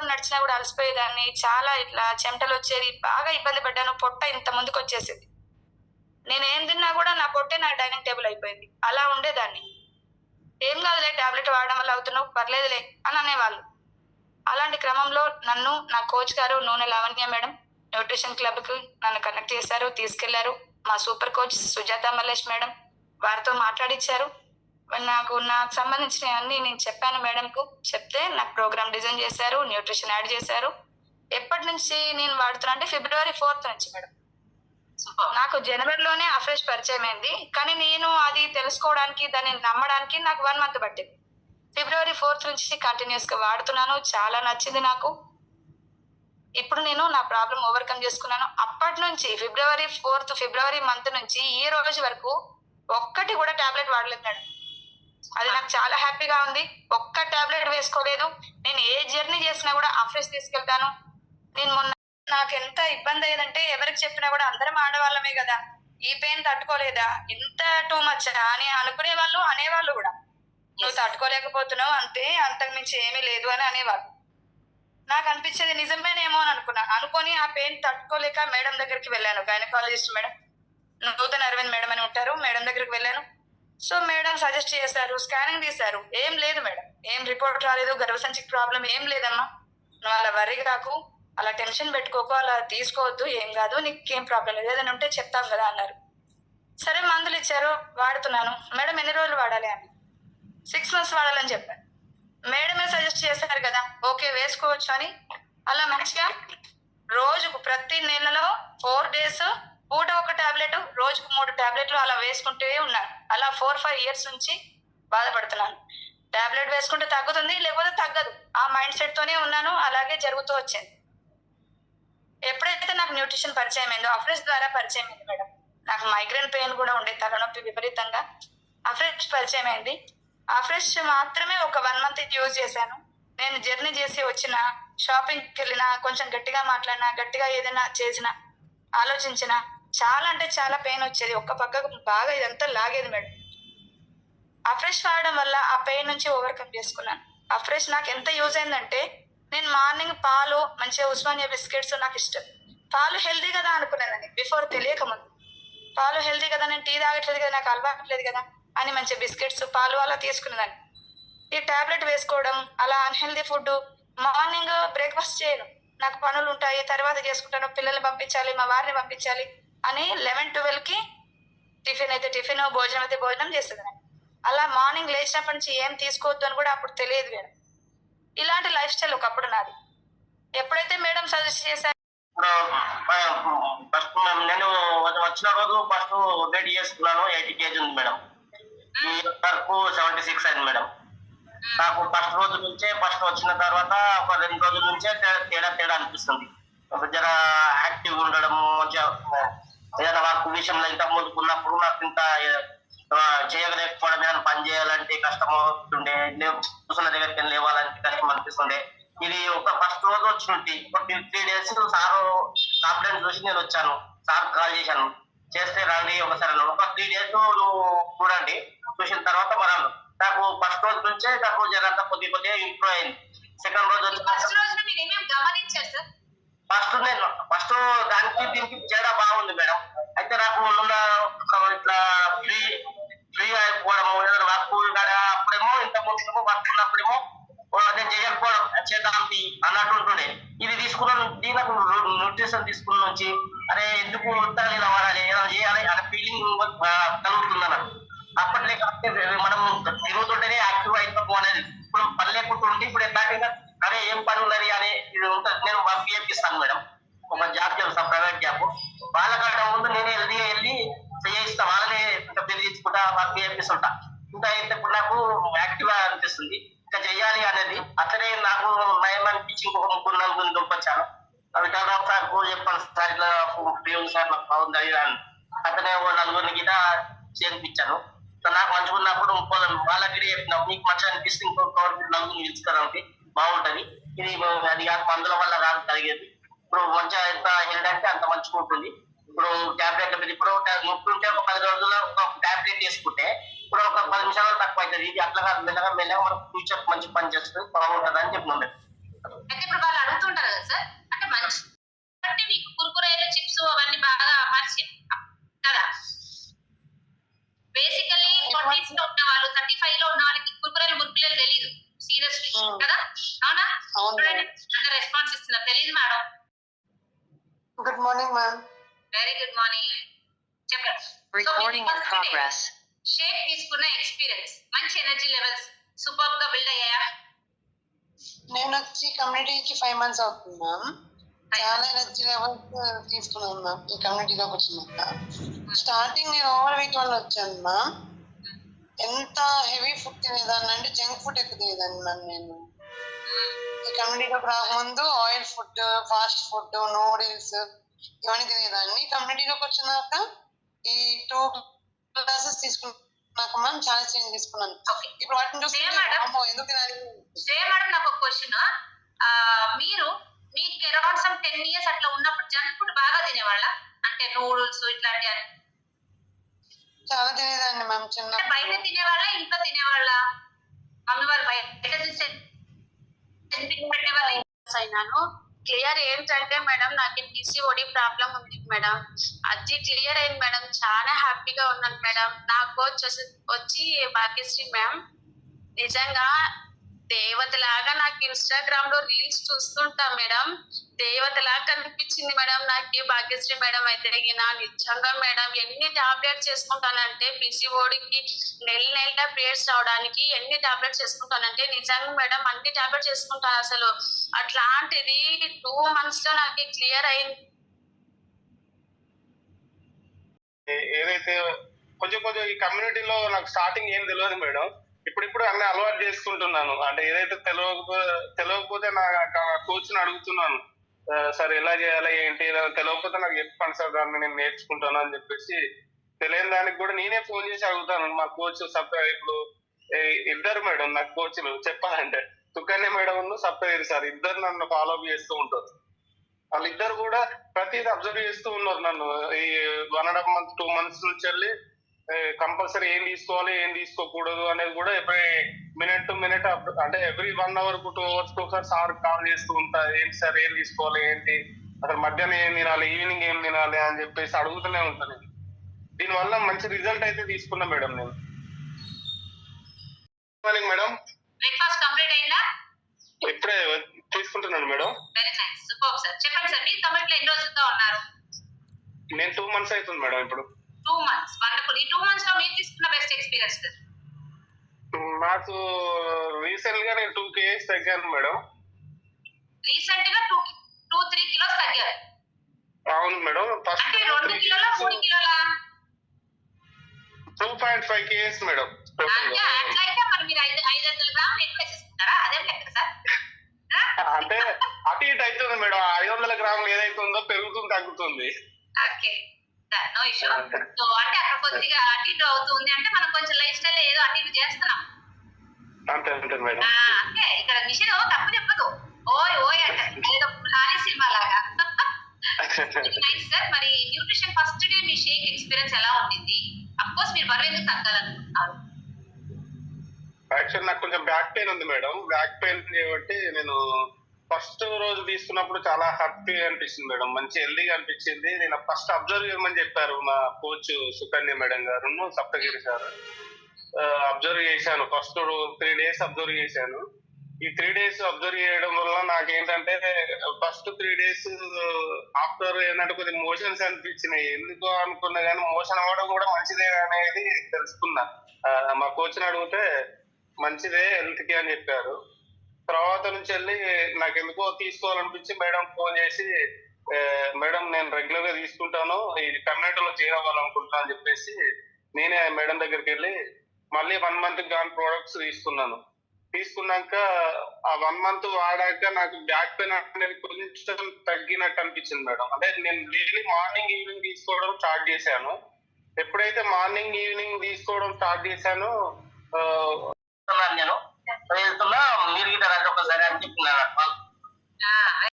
దూరం నడిచినా కూడా అలసిపోయేదాన్ని. చాలా ఇట్లా చెమటలు వచ్చేది. బాగా ఇబ్బంది పడ్డాను. పొట్ట ఇంత ముందుకు వచ్చేసింది. నేను ఏం తిన్నా కూడా నా పొట్టే నా డైనింగ్ టేబుల్ అయిపోయింది. అలా ఉండేదాన్ని. ఏం కాదులే టాబ్లెట్ వాడడం వల్ల అవుతున్నావు. పర్లేదులే అని అనేవాళ్ళు. అలాంటి క్రమంలో నన్ను నా కోచ్ గారు నూనె లావణ్య మేడం న్యూట్రిషన్ క్లబ్కి నన్ను కనెక్ట్ చేశారు తీసుకెళ్ళారు. మా super coach Sujatha Mallesh madam వారితో మాట్లాడిచ్చారు. నాకు నాకు సంబంధించిన అన్ని నేను చెప్పాను మేడంకు. చెప్తే నాకు ప్రోగ్రామ్ డిజైన్ చేశారు న్యూట్రిషన్ యాడ్ చేశారు. ఎప్పటి నుంచి నేను వాడుతున్నా అంటే ఫిబ్రవరి ఫోర్త్ నుంచి మేడం. నాకు జనవరిలోనే అఫ్రెష్ పరిచయం అయింది. కానీ నేను అది తెలుసుకోవడానికి దాన్ని నమ్మడానికి నాకు వన్ మంత్ పట్టింది. ఫిబ్రవరి ఫోర్త్ నుంచి కంటిన్యూస్గా వాడుతున్నాను. చాలా నచ్చింది నాకు. ఇప్పుడు నేను నా ప్రాబ్లం ఓవర్కమ్ చేసుకున్నాను. అప్పటి నుంచి ఫిబ్రవరి ఫోర్త్ ఫిబ్రవరి మంత్ నుంచి ఈ రోజు వరకు ఒక్కటి కూడా టాబ్లెట్ వాడలేదు మేడం. అది నాకు చాలా హ్యాపీగా ఉంది. ఒక్క టాబ్లెట్ వేసుకోలేదు. నేను ఏ జర్నీ చేసినా కూడా ఆఫీస్ తీసుకెళ్తాను. నేను మొన్న నాకు ఎంత ఇబ్బంది అయ్యేదంటే ఎవరికి చెప్పినా కూడా అందరం ఆడవాళ్ళమే కదా. ఈ పెయిన్ తట్టుకోలేదా? ఇంత టూ మచ్ అని అనుకునే వాళ్ళు అనేవాళ్ళు కూడా. నువ్వు తట్టుకోలేకపోతున్నావు అంతే అంతకు మించి ఏమీ లేదు అని అనేవాళ్ళు. నాకు అనిపించేది నిజమేనేమో అని అనుకున్నా. అనుకొని ఆ పెయిన్ తట్టుకోలేక మేడం దగ్గరికి వెళ్ళాను. Gynaecologist madam. Nutana Aravind madam అని ఉంటారు. మేడం దగ్గరికి వెళ్ళాను. సో మేడం సజెస్ట్ చేశారు స్కానింగ్ తీశారు. ఏం లేదు మేడం. ఏం రిపోర్ట్ రాలేదు గర్భసంచికి ప్రాబ్లం ఏం లేదమ్మా. నువ్వు అలా వరి కాకు అలా టెన్షన్ పెట్టుకోకు అలా తీసుకోవద్దు ఏం కాదు నీకు ఏం ప్రాబ్లం లేదు. ఏదైనా ఉంటే చెప్తాం కదా అన్నారు. సరే మందులు ఇచ్చారు వాడుతున్నాను. మేడం ఎన్ని రోజులు వాడాలి అని? సిక్స్ మంత్స్ వాడాలని చెప్పారు మేడమే సజెస్ట్ చేశారు కదా ఓకే వేసుకోవచ్చు అని. అలా మంచిగా రోజుకు ప్రతి నెలలో ఫోర్ డేస్ పూట ఒక టాబ్లెట్ రోజుకు మూడు టాబ్లెట్లు అలా వేసుకుంటూ ఉన్నాను. అలా ఫోర్ ఫైవ్ ఇయర్స్ నుంచి బాధపడుతున్నాను. టాబ్లెట్ వేసుకుంటే తగ్గుతుంది లేకపోతే తగ్గదు. ఆ మైండ్ సెట్ తోనే ఉన్నాను అలాగే జరుగుతూ వచ్చింది. ఎప్పుడైతే నాకు న్యూట్రిషన్ పరిచయం అయిందో అఫ్రెష్ ద్వారా పరిచయం అయింది మేడం. నాకు మైగ్రేన్ పెయిన్ కూడా ఉండే తలనొప్పి విపరీతంగా అఫ్రెష్ పరిచయం అయింది. అఫ్రెష్ మాత్రమే ఒక వన్ మంత్ యూజ్ చేశాను. నేను జర్నీ చేసి వచ్చిన షాపింగ్కి వెళ్ళినా కొంచెం గట్టిగా మాట్లాడినా గట్టిగా ఏదైనా చేసిన ఆలోచించిన చాలా అంటే చాలా పెయిన్ వచ్చేది. ఒక్క పక్కకు బాగా ఇదంతా లాగేది మేడం. అఫ్రెష్ వాడడం వల్ల ఆ పెయిన్ నుంచి ఓవర్కమ్ చేసుకున్నాను. అఫ్రెష్ నాకు ఎంత యూజ్ అయిందంటే నేను మార్నింగ్ పాలు మంచిగా ఉస్మానియా బిస్కెట్స్ నాకు ఇష్టం. పాలు హెల్దీ కదా అనుకునేదాన్ని బిఫోర్ తెలియక ముందు. పాలు హెల్దీ కదా నేను టీ తాగట్లేదు కదా నాకు అలవాట్లేదు కదా అని మంచి బిస్కెట్స్ పాలు అలా తీసుకునేదాన్ని. ఈ టాబ్లెట్ వేసుకోవడం అలా అన్హెల్దీ ఫుడ్ మార్నింగ్ బ్రేక్ఫాస్ట్ చేయను. నాకు పనులు ఉంటాయి తర్వాత చేసుకుంటాను పిల్లల్ని పంపించాలి మా వారిని పంపించాలి. అని లెవెన్కి టిఫిన్ అయితే టిఫిన్ భోజనం అయితే భోజనం చేసేదాన్ని అలా మార్నింగ్ లేచినప్పటి నుంచి ఏం తీసుకోవద్దు అని కూడా అప్పుడు తెలియదు మేడం. ఇలాంటి లైఫ్ స్టైల్ ఒకప్పుడు నాది. ఎప్పుడైతే మేడం సజెస్ట్ చేశారు ఇప్పుడు ఫస్ట్ నేను వచ్చిన రోజు ఫస్ట్ వెయిట్ చేసుకున్నాను ఎయిటీ కేజీ ఉంది మేడం. ఈ వరకు సెవెంటీ సిక్స్ అయింది మేడం. నాకు ఫస్ట్ రోజు నుంచే ఫస్ట్ వచ్చిన తర్వాత ఒక రెండు రోజుల నుంచే తేడా తేడా అనిపిస్తుంది. జర యాక్టివ్ ఉండడం మంచిగా ఏదైనా వర్క్ విషయంలో ఇంత ముందుకు ఉన్నప్పుడు నాకు ఇంత చేయలేకపోవడం ఏదైనా పని చేయాలంటే కష్టం అవుతుండే చూసిన కూర్చున్న దగ్గరికి వెళ్ళి లేవాలంటే కష్టం అనిపిస్తుండే. ఇది ఒక ఫస్ట్ రోజు వచ్చినట్టు ఒక త్రీ డేస్ సార్ కంప్లైంట్ చూసి నేను వచ్చాను. సార్ కాల్ చేశాను. చేస్తే రండి ఒకసారి ఒక త్రీ డేస్ నువ్వు చూడండి చూసిన తర్వాత మనం నాకు ఫస్ట్ రోజు నుంచే నాకు జరంతా కొద్ది కొద్దిగా ఇంప్రూవ్ అయింది. సెకండ్ రోజు వచ్చి ఫస్ట్ గమనించారు సార్ ఫస్ట్ నేను ఫస్ట్ దానికి దీనికి తేడా బాగుంది మేడం. అయితే నాకు ఉన్న ఒక ఇట్లా ఫ్రీ ఫ్రీ అయిపోవడము వర్క్ అప్పుడేమో ఇంత ముందు వర్క్ ఉన్నప్పుడేమో నేను చేయకపోవడం చేద్దాంతి అన్నట్టు ఉంటుండే ఇది తీసుకున్న నుంచి నాకు న్యూట్రిషన్ తీసుకున్న నుంచి అరే ఎందుకు ఉత్తరాలు ఇలా వాడాలి చేయాలి అనే ఫీలింగ్ కలుగుతుంది అన్నట్టు. అప్పట్లో కాకపోతే మనం తిరుగుతుంటేనే యాక్టివ్ అయిపోతాం అనేది. ఇప్పుడు పని లేకుండా ఉండి ఇప్పుడు ఎట్లాంటి అరే ఏం పని ఉన్నది అని ఇది ఉంటుంది. నేను వర్క్ చేపిస్తాను మేడం. ఒక జాబ్ చేస్తాను ప్రైవేట్ జాబ్ వాళ్ళకంటే ముందు నేను వెళ్ళి వెళ్ళి చేయిస్తా. వాళ్ళనే ఇంకా తీసుకుంటా వర్క్ చేపిస్తుంటా ఇంకా అయితే ఇప్పుడు నాకు యాక్టివ్ అనిపిస్తుంది. ఇంకా చెయ్యాలి అనేది. అతనే నాకు నయం అనిపించి ఇంకొక ముగ్గురు నలుగురిని దొంపచ్చాను అవి చంద్రబాబు సార్ చెప్పాను సార్ ఇట్లా దేవుడు సార్ నాకు బాగుంది అని అతనే ఓ నలుగురిని గిట చేర్పించాను నాకు మంచిగా ఉన్నప్పుడు వాళ్ళకి చెప్పిన. మీకు మంచిగా అనిపిస్తే ఇంకొక నలుగురిని పిలుచుకోవడానికి. బాగుంటది. ఇది అది కాదు పందుల వల్ల రాదు కలిగేది. ఇప్పుడు మంచిగా ఎంత హెల్త్ అంటే అంత మంచిగా ఉంటుంది. ఇప్పుడు టాబ్లెట్ మీద ఇప్పుడు ముప్పుంటే ఒక పది రోజుల్లో ఒక టాబ్లెట్ వేసుకుంటే ఇప్పుడు ఒక పది నిమిషాలు తక్కువ అవుతుంది ఇది అట్లా కాదు. మెల్లగా మెల్లగా మనకు ఫ్యూచర్ మంచి పని చేస్తుంది. బాగుంటుంది అని చెప్పినాం ఇప్పుడు వాళ్ళు అడుగుతుంటారు కదా సార్? అంటే మంచి చిప్స్ అవన్నీ బాగా మార్చి కదా? బేసికల్లీ ఉన్న వాళ్ళు థర్టీ ఫైవ్లో ఉన్న వాళ్ళకి good morning ma'am very good morning చెప్పండి. Recording in progress. షేక్ తీసుకున్న ఎక్స్పీరియన్స్ మంచి ఎనర్జీ లెవెల్స్ సూపర్గా బిల్డ్ అయ్యాయా? నేను వచ్చి కమ్యూనిటీకి ఫైవ్ మంత్స్ అవుతుంది మ్యామ్ చాలా ఎనర్జీ లెవెల్స్ తీసుకున్నాను మ్యామ్ ఈ కమ్యూనిటీలోకి వచ్చినాక. స్టార్టింగ్ నేను ఓవర్ వెయిట్ వల్ల వచ్చాను మ్యామ్ ఎంత హెవీ ఫుడ్ తినేదాన్ని అంటే జంక్ ఫుడ్ ఎక్కువ తినేదాన్ని మ్యామ్ నేను. కమ్యూనిటీలోకి రాకముందు oil food fast food noodles ఇవన్నీ తినేదాన్ని. కమ్యూనిటీలోకి వచ్చినాక ఈ టూ క్లాసెస్ తీసుకున్నాక మ్యామ్ చాలా చేంజ్ తీసుకున్నాను. ఓకే ఇప్పుడు వాటిని ఎందుకు తినాలి? శ్రేయ మేడం నాకు ఒక క్వశ్చన్ మీరు మీకు అరౌండ్ సమ్ టెన్ ఇయర్స్ అట్లా ఉన్నప్పుడు జంక్ ఫుడ్ బాగా తినేవాళ్ళ? అంటే నూడిల్స్ ఇట్లాంటి చాలా తినేదాన్ని మ్యామ్ చిన్న బయట తినేవాళ్ళ ఇంట్లో తినేవాళ్ళ? మమ్మీ వాళ్ళు బయట అయినాను. క్లియర్ ఏంటంటే మేడం నాకు పిసిఓడి ప్రాబ్లం ఉంది మేడం. అది క్లియర్ అయింది మేడం. చాలా హ్యాపీగా ఉన్నాను మేడం. నాకు కోచ్ వచ్చి భాగ్యశ్రీ మ్యామ్ నిజంగా దేవతలాగా నాకు ఇన్స్టాగ్రామ్లో రీల్స్ చూస్తుంటా మేడం. దేవతలాగా కనిపించింది మేడం నాకు భాగ్యశ్రీ మేడం అయితే. నా నిజంగా మేడం ఎన్ని టాబ్లెట్స్ చేసుకుంటానంటే పిసిఓడికి నెల నెల పీరియడ్స్ రావడానికి ఎన్ని టాబ్లెట్స్ చేసుకుంటానంటే నిజంగా మేడం అన్ని టాబ్లెట్స్ చేసుకుంటాను అసలు. అట్లాంటిది టూ మంత్స్లో నాకు క్లియర్ అయింది. ఏదైతే కొంచెం కొంచెం ఈ కమ్యూనిటీలో నాకు స్టార్టింగ్ ఏం తెలియదు మేడం. ఇప్పుడిప్పుడు అన్ని అలవాటు చేసుకుంటున్నాను. అంటే ఏదైతే తెలియకపో తెలియకపోతే నా కోచ్ని అడుగుతున్నాను. సార్ ఎలా చేయాలి? ఏంటి? తెలియకపోతే నాకు చెప్పండి సార్ దాన్ని నేను నేర్చుకుంటాను అని చెప్పేసి తెలియని దానికి కూడా నేనే ఫోన్ చేసి అడుగుతాను. మా కోచ్ సప్ ఇప్పుడు ఇద్దరు మేడం నాకు కోచ్లు చెప్పాలంటే. సుకన్య మేడం సప్తగిరి సార్ ఇద్దరు నన్ను ఫాలో అప్ చేస్తూ ఉంటారు. వాళ్ళిద్దరు కూడా ప్రతిదీ అబ్జర్వ్ చేస్తూ ఉన్నారు నన్ను. ఈ one and half month two months నుంచి వెళ్ళి కంపల్సరీ ఏం తీసుకోవాలి ఏం తీసుకోకూడదు అనేది కూడా ఎవ్రీ మినిట్ టు మినిట్ అంటే ఎవ్రీ వన్ అవర్కు టూ అవర్స్ ఒకసారి సార్ కాల్ చేస్తూ ఉంటా ఏంటి సార్ ఏం తీసుకోవాలి ఏంటి అసలు మధ్యాహ్నం ఏం తినాలి ఈవినింగ్ ఏం తినాలి అని చెప్పేసి అడుగుతూనే ఉంటాను దీనివల్ల మంచి రిజల్ట్ అయితే తీసుకున్నా మేడం నేను. Morning madam. బ్రేక్ఫాస్ట్ కంప్లీట్ అయిందా? ఇప్పుడే తీసుకుంటున్నాను madam. Very nice super sir చెప్పండి సార్ మీరు ఎన్ని ఉన్నారు? నేను టూ మంత్స్ అవుతుంది మేడం ఇప్పుడు. టూ మంత్స్ వండర్ఫుల్ ఈ టూ మంత్స్లో మీరు తీసుకున్న బెస్ట్ ఎక్స్పీరియన్స్ నాకు రీసెంట్గా నేను టూ కేజీస్ తగ్గాను మేడం. రీసెంట్గా టూ టూ త్రీ కిలోస్ తగ్గారు. అవును మేడం. ఫస్ట్ రెండు కిలోల మూడు కిలోల? Two point five KGs madam. అంటే అట్లయితే మరి మీరు ఐదు ఐదు వందల గ్రాములు ఎక్కువ వేసేసుకుంటారా? అదేం లెక్క సార్. అంటే అటు ఇటు అవుతుంది మేడం. ఐదు వందల గ్రాములు ఏదైతే ఉందో పెరుగుతుంది తగ్గుతుంది. ఓకే. No issue. సో అంటే అక్కడ కొద్దిగా అటు ఇటు అవుతుంది అంటే మనం కొంచెం లైఫ్ స్టైల్ ఏదో అటు ఇటు చేస్తున్నాం అంటే ఇక్కడ మిషన్ తప్పు చెప్పదు. ఓయ్ ఓయ్ అంటే. ఏదో లారీ సినిమా లాగా. నైస్ సార్ మరి న్యూట్రిషన్ ఫస్ట్ డే మీ షేక్ ఎక్స్పీరియన్స్ ఎలా ఉండింది? అఫ్ కోర్స్ మీరు బరువు ఎందుకు తగ్గాలనుకుంటున్నారు? యాక్చువల్ నాకు కొంచెం బ్యాక్ పెయిన్ ఉంది మేడం. బ్యాక్ పెయిన్ కాబట్టి నేను ఫస్ట్ రోజు తీసుకున్నప్పుడు చాలా హ్యాపీగా అనిపించింది మేడం. మంచి హెల్దీగా అనిపించింది. నేను ఫస్ట్ అబ్జర్వ్ చేయమని చెప్పారు మా కోచ్ సుకన్య మేడం గారు సప్తగిరి సార్. అబ్జర్వ్ చేశాను. ఫస్ట్ త్రీ డేస్ అబ్జర్వ్ చేశాను. ఈ త్రీ డేస్ అబ్జర్వ్ చేయడం వల్ల నాకేంటంటే ఫస్ట్ త్రీ డేస్ ఆఫ్టర్ ఏంటంటే కొద్దిగా మోషన్స్ అనిపించినాయి. ఎందుకు అనుకున్నా కానీ మోషన్ అవ్వడం కూడా మంచిదే అనేది తెలుసుకున్నా. మా కోచ్ని అడిగితే మంచిదే హెల్త్కి అని చెప్పారు. తర్వాత నుంచి వెళ్ళి నాకు ఎందుకో తీసుకోవాలనిపించి మేడం ఫోన్ చేసి మేడం నేను రెగ్యులర్గా తీసుకుంటాను ఈ కమ్యూనిటీలో చేరవ్వాలనుకుంటున్నాను అని చెప్పేసి నేనే మేడం దగ్గరికి వెళ్ళి మళ్ళీ వన్ మంత్ గాన్ ప్రోడక్ట్స్ తీసుకున్నాను. తీసుకున్నాక ఆ వన్ మంత్ వాడాక నాకు బ్యాక్ పెయిన్ అనేది కొంచెం తగ్గినట్టు అనిపించింది మేడం. అంటే నేను డైలీ మార్నింగ్ ఈవినింగ్ తీసుకోవడం స్టార్ట్ చేశాను. ఎప్పుడైతే మార్నింగ్ ఈవినింగ్ తీసుకోవడం స్టార్ట్ చేశానో నేను వెళ్తున్నా మీరు గిట్ట రండి ఒకసారి అని చెప్పినారు ఆ,